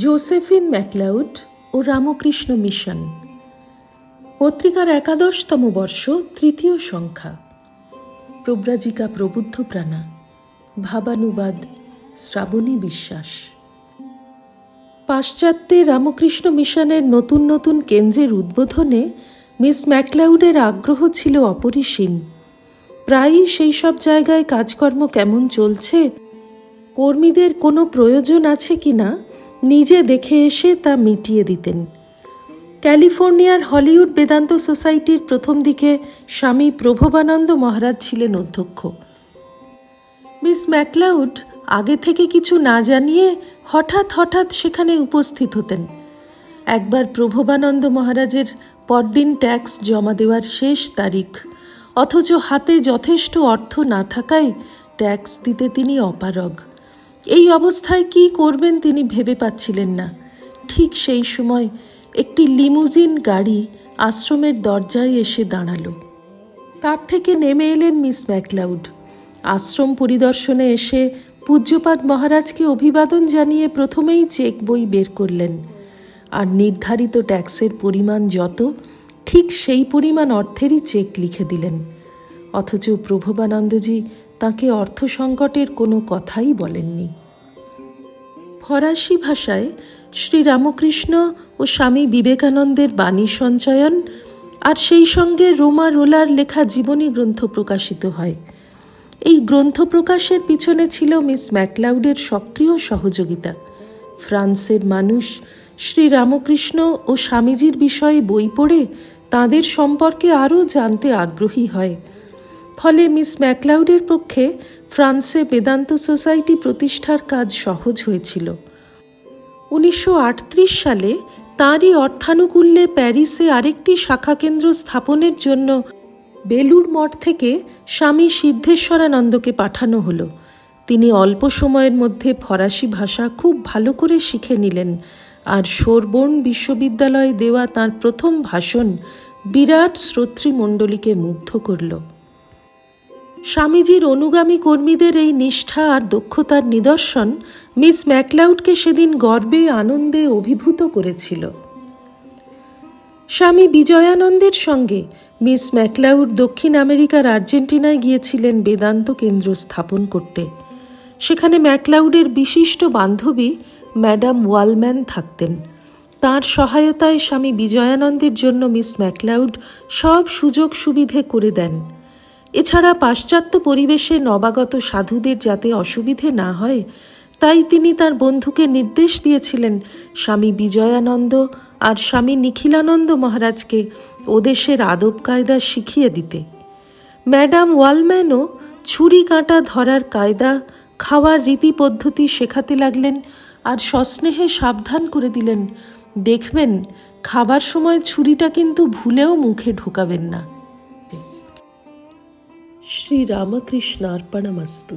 Josephine MacLeod ও Ramakrishna mission. পত্রিকার একাদশতম বর্ষ, তৃতীয় সংখ্যা। প্রব্রাজিকা প্রবুদ্ধ প্রাণা, ভাবানুবাদ, শ্রাবণী বিশ্বাস। পাশ্চাত্যে রামকৃষ্ণ মিশনের নতুন নতুন কেন্দ্রের উদ্বোধনে মিস ম্যাকলাউডের আগ্রহ ছিল অপরিসীম। প্রায়ই সেই সব জায়গায় কাজকর্ম কেমন চলছে, কর্মীদের কোনো প্রয়োজন আছে কিনা নিজে দেখে এসে তা মিটিয়ে দিতেন। ক্যালিফোর্নিয়ার হলিউড বেদান্ত সোসাইটির প্রথম দিকে স্বামী প্রভবানন্দ মহারাজ ছিলেন অধ্যক্ষ। মিস ম্যাকলাউড আগে থেকে কিছু না জানিয়ে হঠাৎ হঠাৎ সেখানে উপস্থিত হতেন। একবার প্রভবানন্দ মহারাজের পরদিন ট্যাক্স জমা দেওয়ার শেষ তারিখ, অথচ হাতে যথেষ্ট অর্থ না থাকায় ট্যাক্স দিতে তিনি অপারগ। এই অবস্থায় কি করবেন তিনি ভেবে পাচ্ছিলেন না। ঠিক সেই সময় একটি লিমুজিন গাড়ি আশ্রমের দরজায় এসে দাঁড়াল। তার থেকে নেমে এলেন মিস ম্যাকলাউড। আশ্রম পরিদর্শনে এসে পূজ্যপাদ মহারাজকে অভিবাদন জানিয়ে প্রথমেই চেক বই বের করলেন। আর নির্ধারিত ট্যাক্সের পরিমাণ যত, ঠিক সেই পরিমাণ অর্থেরই চেক লিখে দিলেন। অথচ প্রভবানন্দজি তাকে অর্থ সংকটের কোনো কথাই বলেননি। ফরাসি ভাষায় শ্রী রামকৃষ্ণ ও স্বামী বিবেকানন্দের বাণী সঞ্চয়ন আর সেই সঙ্গে রোমা রোলার লেখা জীবনী গ্রন্থ প্রকাশিত হয়। এই গ্রন্থ প্রকাশের পিছনে ছিল মিস ম্যাকলাউডের সক্রিয় সহযোগিতা। ফ্রান্সের মানুষ শ্রী রামকৃষ্ণ ও স্বামীজির বিষয়ে বই পড়ে তাঁদের সম্পর্কে আরও জানতে আগ্রহী হয়। ফলে মিস ম্যাকলাউডের পক্ষে ফ্রান্সে বেদান্ত সোসাইটি প্রতিষ্ঠার কাজ সহজ হয়েছিল। উনিশশো আটত্রিশ সালে তাঁরই অর্থানুকূল্যে প্যারিসে আরেকটি শাখা কেন্দ্র স্থাপনের জন্য বেলুর মঠ থেকে স্বামী সিদ্ধেশ্বরানন্দকে পাঠানো হলো। তিনি অল্প সময়ের মধ্যে ফরাসি ভাষা খুব ভালো করে শিখে নিলেন আর সোরবোর্ন বিশ্ববিদ্যালয়ে দেওয়া তার প্রথম ভাষণ বিরাট শ্রোতৃমণ্ডলীকে মুগ্ধ করল। স্বামীজির অনুগামী কর্মীদের এই নিষ্ঠা আর দক্ষতার নিদর্শন মিস ম্যাকলাউডকে সেদিন গর্বে, আনন্দে অভিভূত করেছিল। স্বামী বিজয়ানন্দের সঙ্গে মিস ম্যাকলাউড দক্ষিণ আমেরিকার আর্জেন্টিনায় গিয়েছিলেন বেদান্ত কেন্দ্র স্থাপন করতে। সেখানে ম্যাকলাউডের বিশিষ্ট বান্ধবী ম্যাডাম ওয়ালম্যান থাকতেন। তার সহায়তায় স্বামী বিজয়ানন্দের জন্য মিস ম্যাকলাউড সব সুযোগ সুবিধে করে দেন। এছাড়া পাশ্চাত্য পরিবেশে নবাগত সাধুদের যাতে অসুবিধে না হয়, তাই তিনি তার বন্ধুকে নির্দেশ দিয়েছিলেন স্বামী বিজয়ানন্দ আর স্বামী নিখিলানন্দ মহারাজকে ওদেশের আদব কায়দা শিখিয়ে দিতে। ম্যাডাম ওয়ালম্যানও ছুরি কাঁটা ধরার কায়দা, খাওয়ার রীতি পদ্ধতি শেখাতে লাগলেন আর সস্নেহে সাবধান করে দিলেন, দেখবেন, খাবার সময় ছুরিটা কিন্তু ভুলেও মুখে ঢোকাবেন না। ಶ್ರೀರಾಮಕೃಷ್ಣಾರ್ಪಣಮಸ್ತು